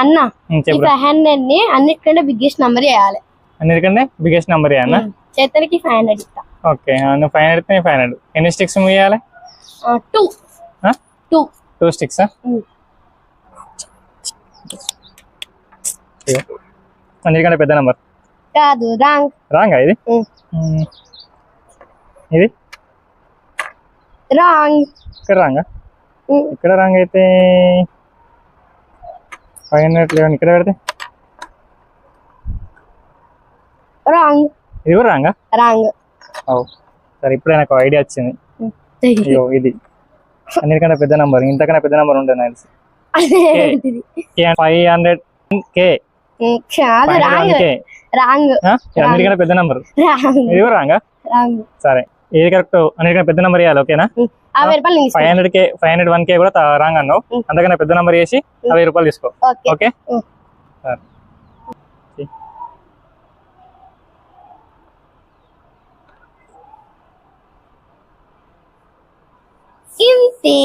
అన్న ఈ ఫైవ్ హండ్రెడ్ని అన్నిటికంటే బిగ్గెస్ట్ నెంబర్ చేయాలి అన్నిటికంటే బిగ్గెస్ట్ నెంబర్ అన్న? చేతనికి ఫైవ్ హండ్రెడ్ ఇస్తా. ఓకే నువ్వు ఫైవ్ హండ్రెడ్ ఫైవ్ హండ్రెడ్ ఎన్ని స్టిక్స్ ముయ్యాలి టూ టూ టూ స్టిక్స్ అన్నిటికంటే పెద్ద నెంబర్ కాదు రాంగ్. రాంగా ఇది. ఇది? రాంగ్. ఇక్కడ రాంగా? ఇక్కడ రాంగ్ అయితే ఫైవ్ హండ్రెడ్ లెవెన్ ఇక్కడ పెడితే? రాంగ్. ఇది కూడా రాంగా రాంగ్. ఓ సరే ఇప్పుడే నాకు ఐడియా వచ్చింది. అయ్యో ఇది. అన్నిటికంటే పెద్ద నెంబర్ ఇంతకన్నా పెద్ద నెంబర్ ఉంటుంది నాకు? Five hundred K. రాంగ్. అన్నిటికంటే పెద్ద నెంబర్. ఇది కూడా రాంగా రాంగ్. సరే. ఏది కరెక్ట్ అన్నిటికంటే పెద్ద నెంబర్ వేయాలి ఓకేనా five hundred K five hundred one K కూడా రాంగ్ అన్నావు. ఉం. అంతకన్నా పెద్ద నెంబర్ వేసి అరవై రూపాయలు తీసుకో ఓకే. ఇంతే.